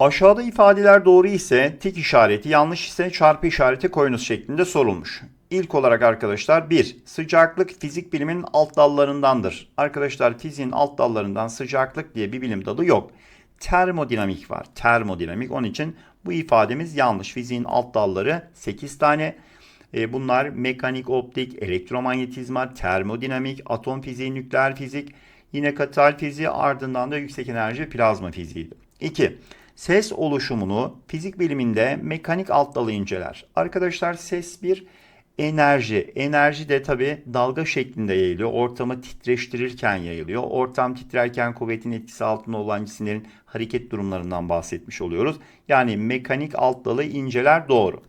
Aşağıda ifadeler doğru ise tik işareti, yanlış ise çarpı işareti koyunuz şeklinde sorulmuş. İlk olarak arkadaşlar 1. Sıcaklık fizik biliminin alt dallarındandır. Arkadaşlar fiziğin alt dallarından sıcaklık diye bir bilim dalı yok. Termodinamik var. Termodinamik. Onun için bu ifademiz yanlış. Fiziğin alt dalları 8 tane. E, bunlar mekanik, optik, elektromanyetizma, termodinamik, atom fiziği, nükleer fizik, yine katal fiziği ardından da yüksek enerji plazma fiziğiydi. 2. Ses oluşumunu fizik biliminde mekanik alt dalı inceler. Arkadaşlar ses bir enerji. Enerji de tabi dalga şeklinde yayılıyor. Ortamı titreştirirken yayılıyor. Ortam titrerken kuvvetin etkisi altında olan cisimlerin hareket durumlarından bahsetmiş oluyoruz. Yani mekanik alt dalı inceler doğru.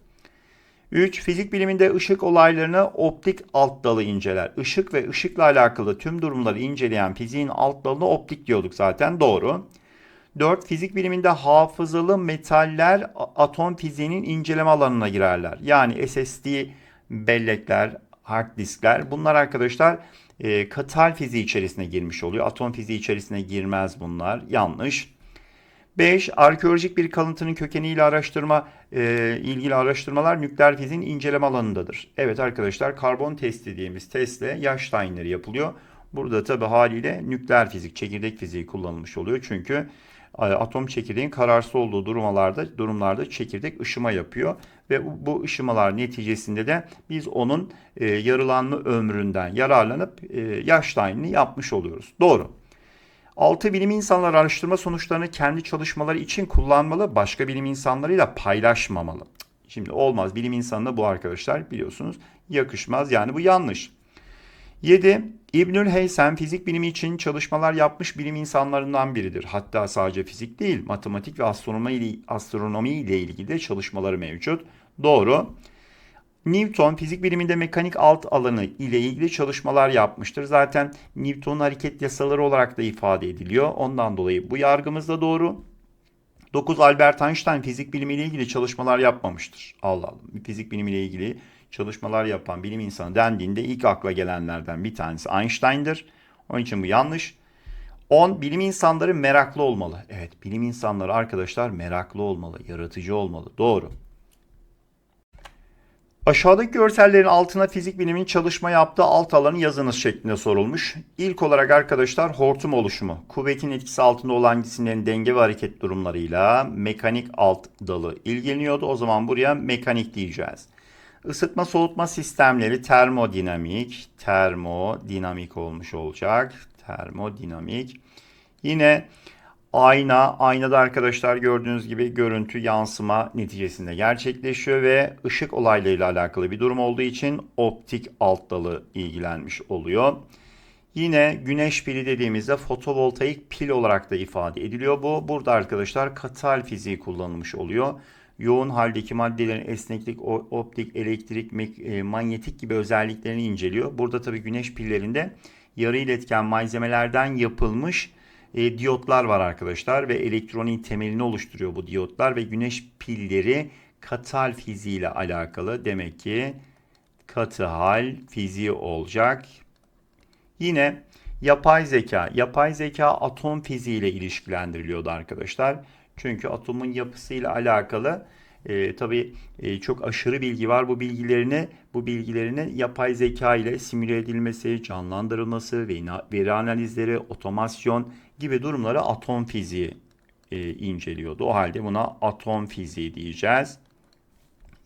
3. Fizik biliminde ışık olaylarını optik alt dalı inceler. Işık ve ışıkla alakalı tüm durumları inceleyen fiziğin alt dalına optik diyorduk zaten doğru. 4. Fizik biliminde hafızalı metaller atom fiziğinin inceleme alanına girerler. Yani SSD bellekler, hard diskler bunlar arkadaşlar e, katal fiziği içerisine girmiş oluyor. Atom fiziği içerisine girmez bunlar. Yanlış. 5. Arkeolojik bir kalıntının kökeniyle araştırma e, ilgili araştırmalar nükleer fiziğin inceleme alanındadır. Evet arkadaşlar karbon test dediğimiz testle yaş tayinleri yapılıyor. Burada tabi haliyle nükleer fizik, çekirdek fiziği kullanılmış oluyor. Çünkü atom çekirdeğin kararsız olduğu durumlarda durumlarda çekirdek ışıma yapıyor ve bu, bu ışımalar neticesinde de biz onun e, yarılanma ömründen yararlanıp e, yaş tayinini yapmış oluyoruz. Doğru. 6 bilim insanları araştırma sonuçlarını kendi çalışmaları için kullanmalı, başka bilim insanlarıyla paylaşmamalı. Şimdi olmaz. Bilim insanına bu arkadaşlar biliyorsunuz yakışmaz. Yani bu yanlış. 7. İbnül Heysem fizik bilimi için çalışmalar yapmış bilim insanlarından biridir. Hatta sadece fizik değil, matematik ve astronomi ile, astronomi ile ilgili de çalışmaları mevcut. Doğru. Newton fizik biliminde mekanik alt alanı ile ilgili çalışmalar yapmıştır. Zaten Newton'un hareket yasaları olarak da ifade ediliyor. Ondan dolayı bu yargımız da doğru. 9 Albert Einstein fizik bilimiyle ilgili çalışmalar yapmamıştır. Allah Allah. Fizik bilimiyle ilgili çalışmalar yapan bilim insanı dendiğinde ilk akla gelenlerden bir tanesi Einstein'dır. Onun için bu yanlış. 10. Bilim insanları meraklı olmalı. Evet, bilim insanları arkadaşlar meraklı olmalı, yaratıcı olmalı. Doğru. Aşağıdaki görsellerin altına fizik biliminin çalışma yaptığı alt alanı yazınız şeklinde sorulmuş. İlk olarak arkadaşlar hortum oluşumu. Kuvvetin etkisi altında olan cisimlerin denge ve hareket durumlarıyla mekanik alt dalı ilgileniyordu. O zaman buraya mekanik diyeceğiz. Isıtma soğutma sistemleri termodinamik, termodinamik olmuş olacak. Termodinamik. Yine Ayna, aynada arkadaşlar gördüğünüz gibi görüntü yansıma neticesinde gerçekleşiyor ve ışık olaylarıyla alakalı bir durum olduğu için optik alt dalı ilgilenmiş oluyor. Yine güneş pili dediğimizde fotovoltaik pil olarak da ifade ediliyor bu. Burada arkadaşlar katal fiziği kullanılmış oluyor. Yoğun haldeki maddelerin esneklik, optik, elektrik, e, manyetik gibi özelliklerini inceliyor. Burada tabii güneş pillerinde yarı iletken malzemelerden yapılmış e, diyotlar var arkadaşlar ve elektronik temelini oluşturuyor bu diyotlar ve güneş pilleri katal fiziği ile alakalı demek ki katı hal fiziği olacak. Yine yapay zeka. Yapay zeka atom fiziği ile ilişkilendiriliyordu arkadaşlar. Çünkü atomun yapısıyla alakalı e, tabii e, çok aşırı bilgi var. Bu bilgilerini bu bilgilerini yapay zeka ile simüle edilmesi, canlandırılması, veri analizleri, otomasyon gibi durumları atom fiziği e, inceliyordu. O halde buna atom fiziği diyeceğiz.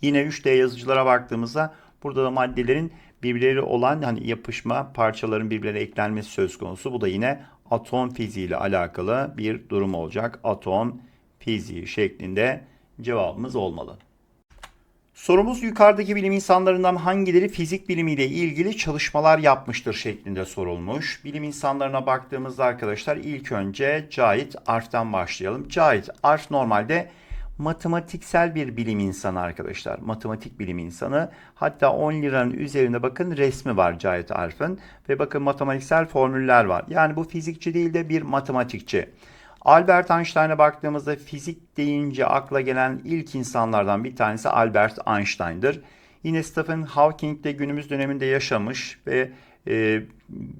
Yine 3D yazıcılara baktığımızda burada da maddelerin birbirleri olan hani yapışma parçaların birbirlerine eklenmesi söz konusu. Bu da yine atom fiziği ile alakalı bir durum olacak. Atom fiziği şeklinde cevabımız olmalı. Sorumuz yukarıdaki bilim insanlarından hangileri fizik bilimiyle ilgili çalışmalar yapmıştır şeklinde sorulmuş. Bilim insanlarına baktığımızda arkadaşlar ilk önce Cahit Arf'tan başlayalım. Cahit Arf normalde matematiksel bir bilim insanı arkadaşlar. Matematik bilim insanı. Hatta 10 liranın üzerinde bakın resmi var Cahit Arf'ın. Ve bakın matematiksel formüller var. Yani bu fizikçi değil de bir matematikçi. Albert Einstein'a baktığımızda fizik deyince akla gelen ilk insanlardan bir tanesi Albert Einstein'dır. Yine Stephen Hawking de günümüz döneminde yaşamış ve e,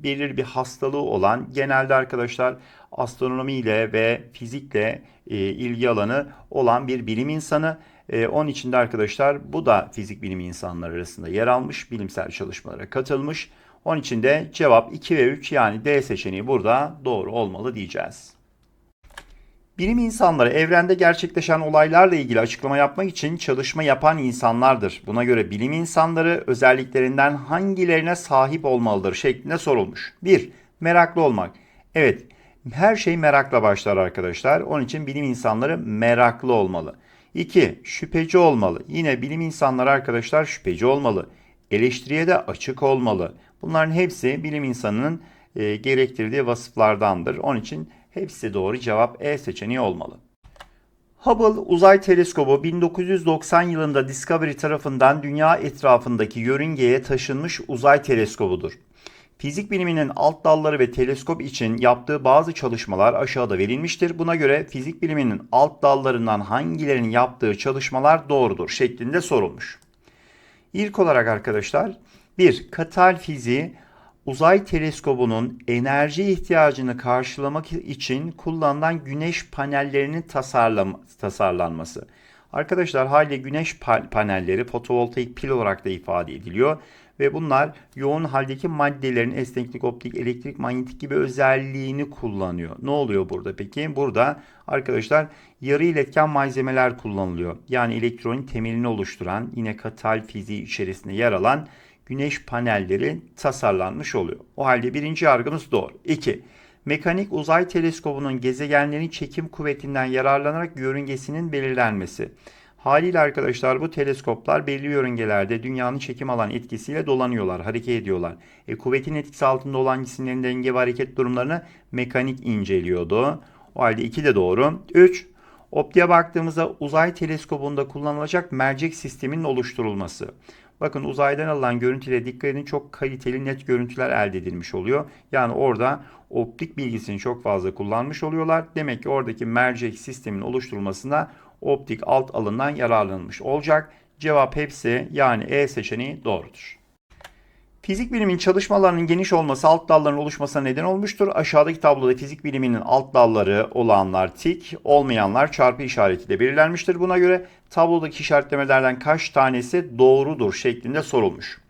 belirli bir hastalığı olan genelde arkadaşlar astronomiyle ve fizikle e, ilgi alanı olan bir bilim insanı. E, onun için de arkadaşlar bu da fizik bilimi insanları arasında yer almış, bilimsel çalışmalara katılmış. Onun için de cevap 2 ve 3 yani D seçeneği burada doğru olmalı diyeceğiz. Bilim insanları evrende gerçekleşen olaylarla ilgili açıklama yapmak için çalışma yapan insanlardır. Buna göre bilim insanları özelliklerinden hangilerine sahip olmalıdır şeklinde sorulmuş. 1. Meraklı olmak. Evet, her şey merakla başlar arkadaşlar. Onun için bilim insanları meraklı olmalı. 2. Şüpheci olmalı. Yine bilim insanları arkadaşlar şüpheci olmalı. Eleştiriye de açık olmalı. Bunların hepsi bilim insanının e, gerektirdiği vasıflardandır. Onun için hepsi doğru cevap E seçeneği olmalı. Hubble Uzay Teleskobu 1990 yılında Discovery tarafından dünya etrafındaki yörüngeye taşınmış uzay teleskobudur. Fizik biliminin alt dalları ve teleskop için yaptığı bazı çalışmalar aşağıda verilmiştir. Buna göre fizik biliminin alt dallarından hangilerinin yaptığı çalışmalar doğrudur şeklinde sorulmuş. İlk olarak arkadaşlar bir katal fiziği uzay teleskobunun enerji ihtiyacını karşılamak için kullanılan güneş panellerinin tasarlanması. Arkadaşlar haliyle güneş panelleri fotovoltaik pil olarak da ifade ediliyor ve bunlar yoğun haldeki maddelerin esneklik, optik, elektrik, manyetik gibi özelliğini kullanıyor. Ne oluyor burada peki? Burada arkadaşlar yarı iletken malzemeler kullanılıyor. Yani elektronik temelini oluşturan yine katal fiziği içerisinde yer alan güneş panelleri tasarlanmış oluyor. O halde birinci yargımız doğru. 2. Mekanik uzay teleskobunun gezegenlerin çekim kuvvetinden yararlanarak yörüngesinin belirlenmesi. Haliyle arkadaşlar bu teleskoplar belli yörüngelerde dünyanın çekim alan etkisiyle dolanıyorlar, hareket ediyorlar. E, kuvvetin etkisi altında olan cisimlerin denge ve hareket durumlarını mekanik inceliyordu. O halde 2 de doğru. 3. Optiğe baktığımızda uzay teleskobunda kullanılacak mercek sisteminin oluşturulması. Bakın uzaydan alınan görüntüye dikkat edin çok kaliteli net görüntüler elde edilmiş oluyor. Yani orada optik bilgisini çok fazla kullanmış oluyorlar. Demek ki oradaki mercek sistemin oluşturulmasında optik alt alından yararlanılmış olacak. Cevap hepsi yani E seçeneği doğrudur. Fizik bilimin çalışmalarının geniş olması alt dalların oluşmasına neden olmuştur. Aşağıdaki tabloda fizik biliminin alt dalları olanlar tik, olmayanlar çarpı işaretiyle belirlenmiştir. Buna göre tablodaki işaretlemelerden kaç tanesi doğrudur şeklinde sorulmuş.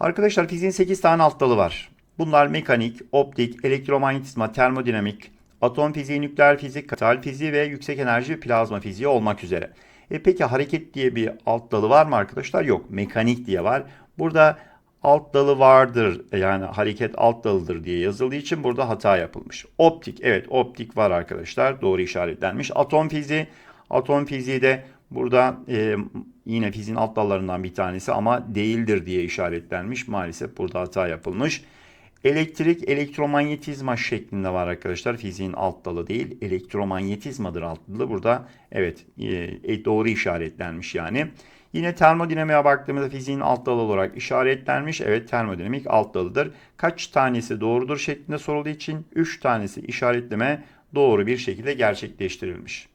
Arkadaşlar fiziğin 8 tane alt dalı var. Bunlar mekanik, optik, elektromanyetizma, termodinamik, atom fiziği, nükleer fizik, katal fiziği ve yüksek enerji plazma fiziği olmak üzere. E peki hareket diye bir alt dalı var mı arkadaşlar? Yok. Mekanik diye var. Burada alt dalı vardır yani hareket alt dalıdır diye yazıldığı için burada hata yapılmış. Optik evet optik var arkadaşlar doğru işaretlenmiş. Atom fiziği atom fiziği de burada e, yine fiziğin alt dallarından bir tanesi ama değildir diye işaretlenmiş. Maalesef burada hata yapılmış. Elektrik elektromanyetizma şeklinde var arkadaşlar. Fiziğin alt dalı değil elektromanyetizmadır alt dalı. Burada evet e, doğru işaretlenmiş yani. Yine termodinamiğe baktığımızda fiziğin alt dalı olarak işaretlenmiş. Evet termodinamik alt dalıdır. Kaç tanesi doğrudur şeklinde sorulduğu için 3 tanesi işaretleme doğru bir şekilde gerçekleştirilmiş.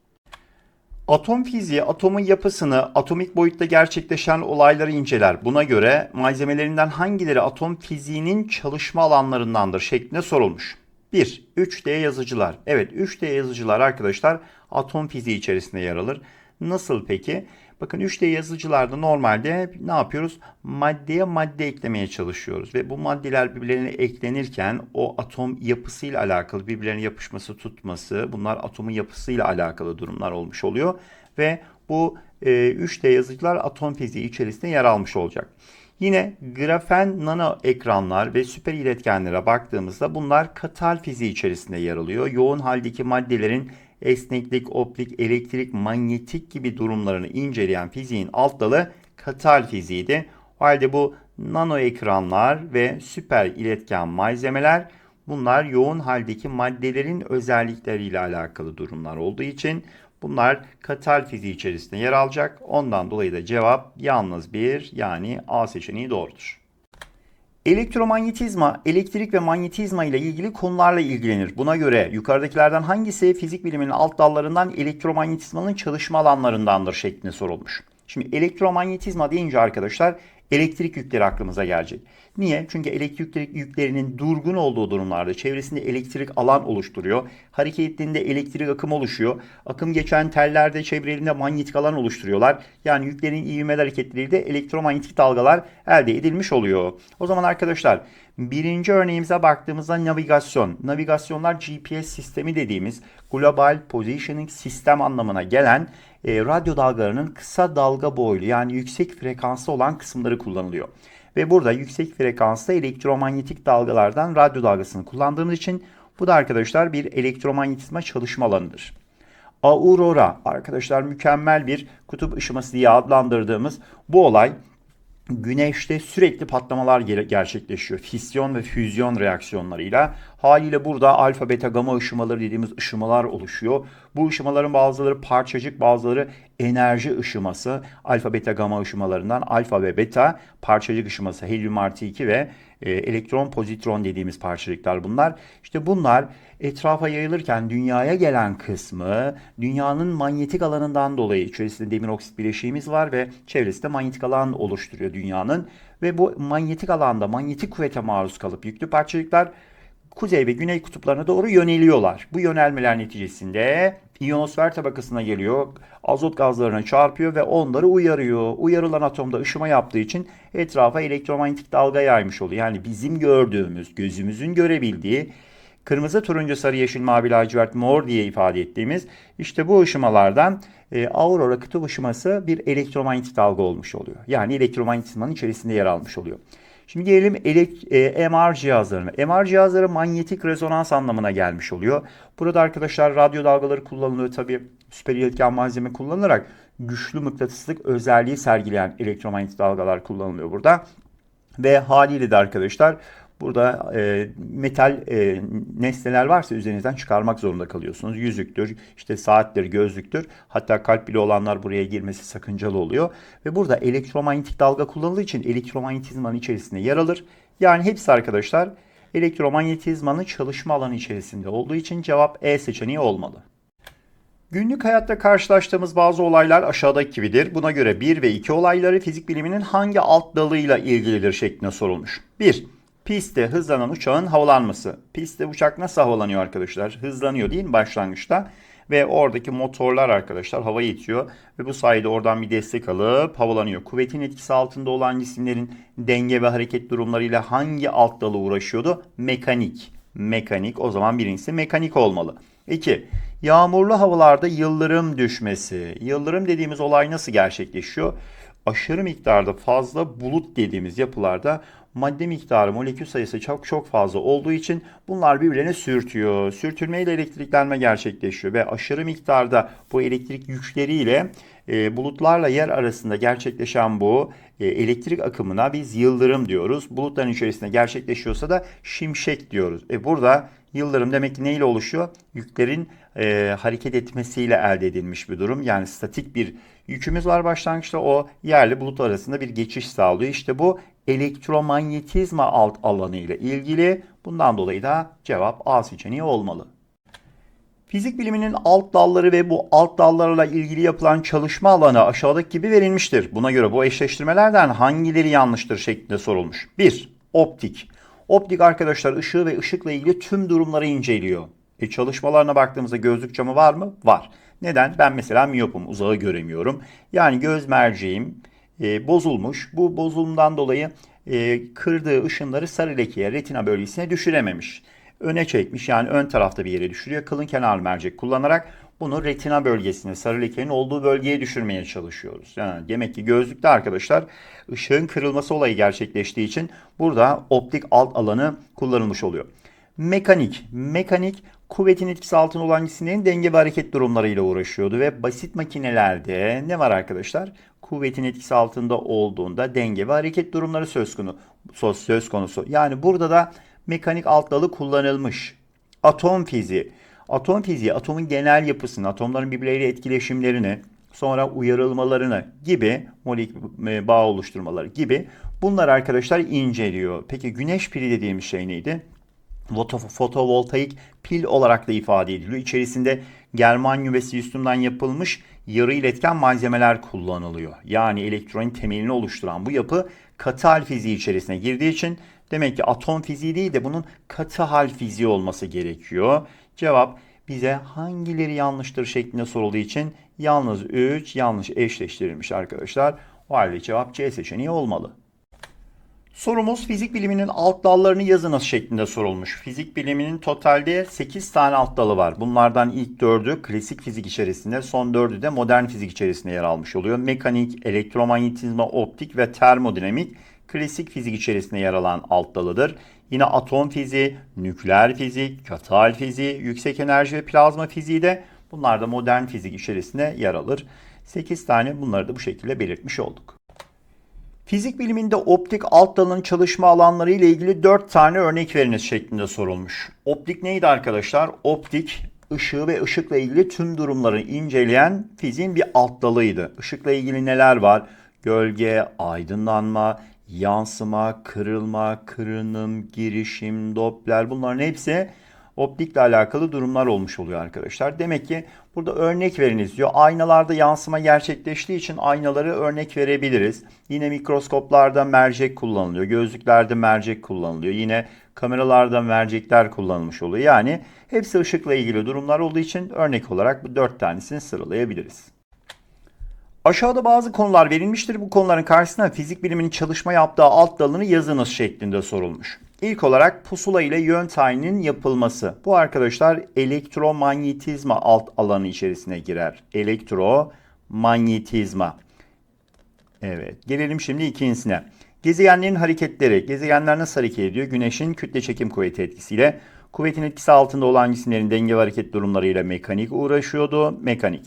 Atom fiziği atomun yapısını, atomik boyutta gerçekleşen olayları inceler. Buna göre malzemelerinden hangileri atom fiziğinin çalışma alanlarındandır şeklinde sorulmuş. 1. 3D yazıcılar. Evet 3D yazıcılar arkadaşlar atom fiziği içerisinde yer alır. Nasıl peki? Bakın 3D yazıcılarda normalde ne yapıyoruz? Maddeye madde eklemeye çalışıyoruz ve bu maddeler birbirlerine eklenirken o atom yapısıyla alakalı birbirlerine yapışması, tutması bunlar atomun yapısıyla alakalı durumlar olmuş oluyor ve bu e, 3D yazıcılar atom fiziği içerisinde yer almış olacak. Yine grafen nano ekranlar ve süper iletkenlere baktığımızda bunlar katal fiziği içerisinde yer alıyor. Yoğun haldeki maddelerin esneklik, optik, elektrik, manyetik gibi durumlarını inceleyen fiziğin alt dalı katal fiziğiydi. O halde bu nano ekranlar ve süper iletken malzemeler bunlar yoğun haldeki maddelerin özellikleriyle alakalı durumlar olduğu için bunlar katal fiziği içerisinde yer alacak. Ondan dolayı da cevap yalnız bir yani A seçeneği doğrudur. Elektromanyetizma, elektrik ve manyetizma ile ilgili konularla ilgilenir. Buna göre yukarıdakilerden hangisi fizik biliminin alt dallarından elektromanyetizmanın çalışma alanlarındandır şeklinde sorulmuş. Şimdi elektromanyetizma deyince arkadaşlar elektrik yükleri aklımıza gelecek. Niye? Çünkü elektrik yüklerinin durgun olduğu durumlarda çevresinde elektrik alan oluşturuyor. Hareket elektrik akım oluşuyor. Akım geçen tellerde çevrelerinde manyetik alan oluşturuyorlar. Yani yüklerin ivmeli hareketleriyle elektromanyetik dalgalar elde edilmiş oluyor. O zaman arkadaşlar birinci örneğimize baktığımızda navigasyon. Navigasyonlar GPS sistemi dediğimiz Global Positioning Sistem anlamına gelen e, radyo dalgalarının kısa dalga boylu yani yüksek frekanslı olan kısımları kullanılıyor. Ve burada yüksek frekanslı elektromanyetik dalgalardan radyo dalgasını kullandığımız için bu da arkadaşlar bir elektromanyetizma çalışma alanıdır. Aurora arkadaşlar mükemmel bir kutup ışıması diye adlandırdığımız bu olay Güneşte sürekli patlamalar gerçekleşiyor. Fisyon ve füzyon reaksiyonlarıyla. Haliyle burada alfa, beta, gama ışımaları dediğimiz ışımalar oluşuyor. Bu ışımaların bazıları parçacık, bazıları enerji ışıması. Alfa, beta, gama ışımalarından alfa ve beta parçacık ışıması, helyum artı 2 ve elektron, pozitron dediğimiz parçacıklar bunlar. İşte bunlar etrafa yayılırken dünyaya gelen kısmı dünyanın manyetik alanından dolayı içerisinde demir oksit bileşiğimiz var ve çevresinde manyetik alan oluşturuyor dünyanın. Ve bu manyetik alanda manyetik kuvvete maruz kalıp yüklü parçacıklar kuzey ve güney kutuplarına doğru yöneliyorlar. Bu yönelmeler neticesinde iyonosfer tabakasına geliyor. Azot gazlarına çarpıyor ve onları uyarıyor. Uyarılan atomda ışıma yaptığı için etrafa elektromanyetik dalga yaymış oluyor. Yani bizim gördüğümüz, gözümüzün görebildiği kırmızı, turuncu, sarı, yeşil, mavi, lacivert, mor diye ifade ettiğimiz işte bu ışımalardan e, aurora kutup ışıması bir elektromanyetik dalga olmuş oluyor. Yani elektromanyetizmanın içerisinde yer almış oluyor. Şimdi gelelim elek, e, MR cihazlarına. MR cihazları manyetik rezonans anlamına gelmiş oluyor. Burada arkadaşlar radyo dalgaları kullanılıyor. Tabi süper iletken malzeme kullanılarak güçlü mıknatıslık özelliği sergileyen elektromanyetik dalgalar kullanılıyor burada. Ve haliyle de arkadaşlar Burada e, metal e, nesneler varsa üzerinizden çıkarmak zorunda kalıyorsunuz. Yüzüktür, işte saattir, gözlüktür. Hatta kalp bile olanlar buraya girmesi sakıncalı oluyor. Ve burada elektromanyetik dalga kullanıldığı için elektromanyetizmanın içerisinde yer alır. Yani hepsi arkadaşlar elektromanyetizmanın çalışma alanı içerisinde olduğu için cevap E seçeneği olmalı. Günlük hayatta karşılaştığımız bazı olaylar aşağıdaki gibidir. Buna göre 1 ve 2 olayları fizik biliminin hangi alt dalıyla ilgilidir şeklinde sorulmuş. 1. Pistte hızlanan uçağın havalanması. Pistte uçak nasıl havalanıyor arkadaşlar? Hızlanıyor değil mi başlangıçta? Ve oradaki motorlar arkadaşlar havayı itiyor. Ve bu sayede oradan bir destek alıp havalanıyor. Kuvvetin etkisi altında olan cisimlerin denge ve hareket durumlarıyla hangi alt dalı uğraşıyordu? Mekanik. Mekanik. O zaman birincisi mekanik olmalı. 2. Yağmurlu havalarda yıldırım düşmesi. Yıldırım dediğimiz olay nasıl gerçekleşiyor? Aşırı miktarda fazla bulut dediğimiz yapılarda madde miktarı, molekül sayısı çok çok fazla olduğu için bunlar birbirlerine sürtüyor. Sürtünmeyle elektriklenme gerçekleşiyor ve aşırı miktarda bu elektrik yükleriyle e, bulutlarla yer arasında gerçekleşen bu e, elektrik akımına biz yıldırım diyoruz. Bulutların içerisinde gerçekleşiyorsa da şimşek diyoruz. E burada yıldırım demek ki neyle oluşuyor? Yüklerin e, hareket etmesiyle elde edilmiş bir durum. Yani statik bir yükümüz var başlangıçta o yerli bulut arasında bir geçiş sağlıyor. İşte bu elektromanyetizma alt alanı ile ilgili. Bundan dolayı da cevap A seçeneği olmalı. Fizik biliminin alt dalları ve bu alt dallarla ilgili yapılan çalışma alanı aşağıdaki gibi verilmiştir. Buna göre bu eşleştirmelerden hangileri yanlıştır şeklinde sorulmuş. 1. Optik. Optik arkadaşlar ışığı ve ışıkla ilgili tüm durumları inceliyor. E çalışmalarına baktığımızda gözlük camı var mı? Var. Neden? Ben mesela miyopum, uzağı göremiyorum. Yani göz merceğim e, bozulmuş. Bu bozulumdan dolayı e, kırdığı ışınları sarı lekeye, retina bölgesine düşürememiş. Öne çekmiş yani ön tarafta bir yere düşürüyor. Kılın kenar mercek kullanarak bunu retina bölgesine, sarı lekenin olduğu bölgeye düşürmeye çalışıyoruz. Yani demek ki gözlükte arkadaşlar ışığın kırılması olayı gerçekleştiği için burada optik alt alanı kullanılmış oluyor. Mekanik. Mekanik kuvvetin etkisi altında olan cisimlerin denge ve hareket durumlarıyla uğraşıyordu ve basit makinelerde ne var arkadaşlar? Kuvvetin etkisi altında olduğunda denge ve hareket durumları söz konusu. Söz konusu. Yani burada da mekanik alt dalı kullanılmış. Atom fiziği. Atom fiziği atomun genel yapısını, atomların birbirleriyle etkileşimlerini, sonra uyarılmalarını gibi molekül e, bağ oluşturmaları gibi bunlar arkadaşlar inceliyor. Peki güneş pili dediğimiz şey neydi? Foto- fotovoltaik pil olarak da ifade ediliyor. İçerisinde germanyum ve silisyumdan yapılmış yarı iletken malzemeler kullanılıyor. Yani elektronik temelini oluşturan bu yapı katı hal fiziği içerisine girdiği için demek ki atom fiziği değil de bunun katı hal fiziği olması gerekiyor. Cevap bize hangileri yanlıştır şeklinde sorulduğu için yalnız 3 yanlış eşleştirilmiş arkadaşlar. O halde cevap C seçeneği olmalı. Sorumuz fizik biliminin alt dallarını yazınız şeklinde sorulmuş. Fizik biliminin totalde 8 tane alt dalı var. Bunlardan ilk 4'ü klasik fizik içerisinde, son 4'ü de modern fizik içerisinde yer almış oluyor. Mekanik, elektromanyetizma, optik ve termodinamik klasik fizik içerisinde yer alan alt dalıdır. Yine atom fiziği, nükleer fizik, katal fiziği, yüksek enerji ve plazma fiziği de bunlar da modern fizik içerisinde yer alır. 8 tane bunları da bu şekilde belirtmiş olduk. Fizik biliminde optik alt dalının çalışma alanları ile ilgili 4 tane örnek veriniz şeklinde sorulmuş. Optik neydi arkadaşlar? Optik ışığı ve ışıkla ilgili tüm durumları inceleyen fiziğin bir alt dalıydı. Işıkla ilgili neler var? Gölge, aydınlanma, yansıma, kırılma, kırınım, girişim, doppler bunların hepsi optikle alakalı durumlar olmuş oluyor arkadaşlar. Demek ki burada örnek veriniz diyor. Aynalarda yansıma gerçekleştiği için aynaları örnek verebiliriz. Yine mikroskoplarda mercek kullanılıyor. Gözlüklerde mercek kullanılıyor. Yine kameralarda mercekler kullanılmış oluyor. Yani hepsi ışıkla ilgili durumlar olduğu için örnek olarak bu dört tanesini sıralayabiliriz. Aşağıda bazı konular verilmiştir. Bu konuların karşısına fizik biliminin çalışma yaptığı alt dalını yazınız şeklinde sorulmuş. İlk olarak pusula ile yön tayininin yapılması. Bu arkadaşlar elektromanyetizma alt alanı içerisine girer. Elektromanyetizma. Evet. Gelelim şimdi ikincisine. Gezegenlerin hareketleri. Gezegenler nasıl hareket ediyor? Güneşin kütle çekim kuvveti etkisiyle. Kuvvetin etkisi altında olan cisimlerin denge ve hareket durumlarıyla mekanik uğraşıyordu. Mekanik.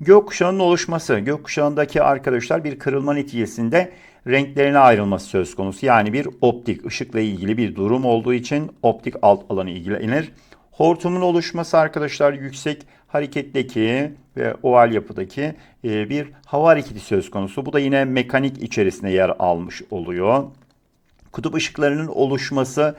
Gökkuşağının oluşması. Gökkuşağındaki arkadaşlar bir kırılma neticesinde renklerine ayrılması söz konusu. Yani bir optik, ışıkla ilgili bir durum olduğu için optik alt alanı ilgilenir. Hortumun oluşması arkadaşlar yüksek hareketteki ve oval yapıdaki e, bir hava hareketi söz konusu. Bu da yine mekanik içerisinde yer almış oluyor. Kutup ışıklarının oluşması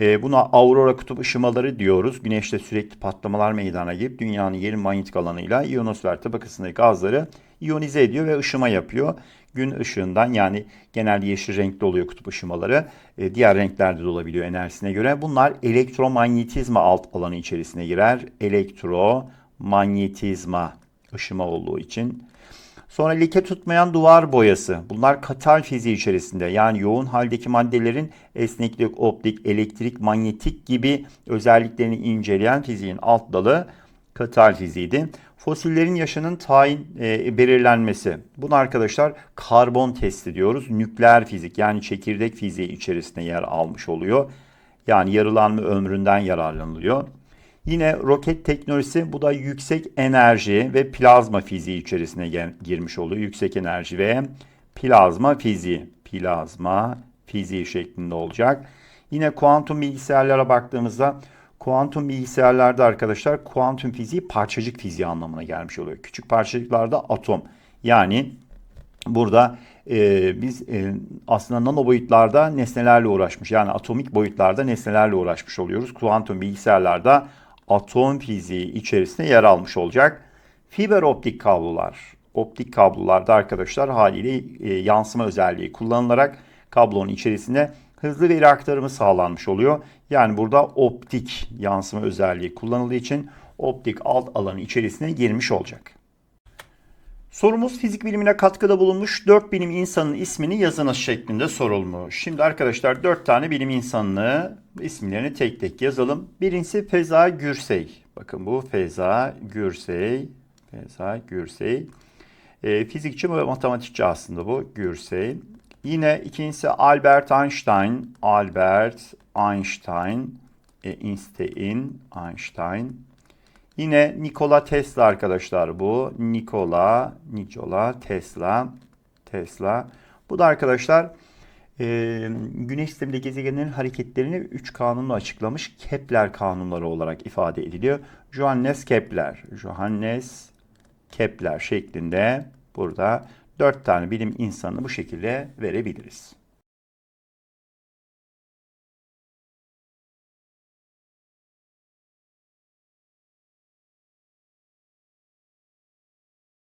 e, buna aurora kutup ışımaları diyoruz. Güneşte sürekli patlamalar meydana gelip dünyanın yerin manyetik alanıyla iyonosfer tabakasındaki gazları iyonize ediyor ve ışıma yapıyor. Gün ışığından yani genelde yeşil renkli oluyor kutup ışımaları. E, diğer renklerde de olabiliyor enerjisine göre. Bunlar elektromanyetizma alt alanı içerisine girer. Elektromanyetizma ışıma olduğu için. Sonra leke tutmayan duvar boyası. Bunlar katal fiziği içerisinde yani yoğun haldeki maddelerin esneklik, optik, elektrik, manyetik gibi özelliklerini inceleyen fiziğin alt dalı katal fiziğiydi. Fosillerin yaşının tayin e, belirlenmesi. Bunu arkadaşlar karbon testi diyoruz. Nükleer fizik yani çekirdek fiziği içerisinde yer almış oluyor. Yani yarılanma ömründen yararlanılıyor. Yine roket teknolojisi bu da yüksek enerji ve plazma fiziği içerisine girmiş oluyor. Yüksek enerji ve plazma fiziği. Plazma fiziği şeklinde olacak. Yine kuantum bilgisayarlara baktığımızda kuantum bilgisayarlarda arkadaşlar kuantum fiziği parçacık fiziği anlamına gelmiş oluyor. Küçük parçacıklarda atom. Yani burada e, biz e, aslında nano boyutlarda nesnelerle uğraşmış. Yani atomik boyutlarda nesnelerle uğraşmış oluyoruz. Kuantum bilgisayarlarda atom fiziği içerisinde yer almış olacak. Fiber optik kablolar. Optik kablolarda arkadaşlar haliyle e, yansıma özelliği kullanılarak kablonun içerisinde hızlı veri aktarımı sağlanmış oluyor. Yani burada optik yansıma özelliği kullanıldığı için optik alt alanı içerisine girmiş olacak. Sorumuz fizik bilimine katkıda bulunmuş 4 bilim insanının ismini yazınız şeklinde sorulmuş. Şimdi arkadaşlar 4 tane bilim insanını isimlerini tek tek yazalım. Birincisi Feza Gürsey. Bakın bu Feza Gürsey. Feza Gürsey. E, fizikçi ve matematikçi aslında bu Gürsey. Yine ikincisi Albert Einstein. Albert Einstein. E, Einstein. Einstein. Yine Nikola Tesla arkadaşlar bu. Nikola, Nikola Tesla. Tesla. Bu da arkadaşlar e, Güneş sisteminde gezegenlerin hareketlerini 3 kanunla açıklamış Kepler kanunları olarak ifade ediliyor. Johannes Kepler, Johannes Kepler şeklinde burada 4 tane bilim insanını bu şekilde verebiliriz.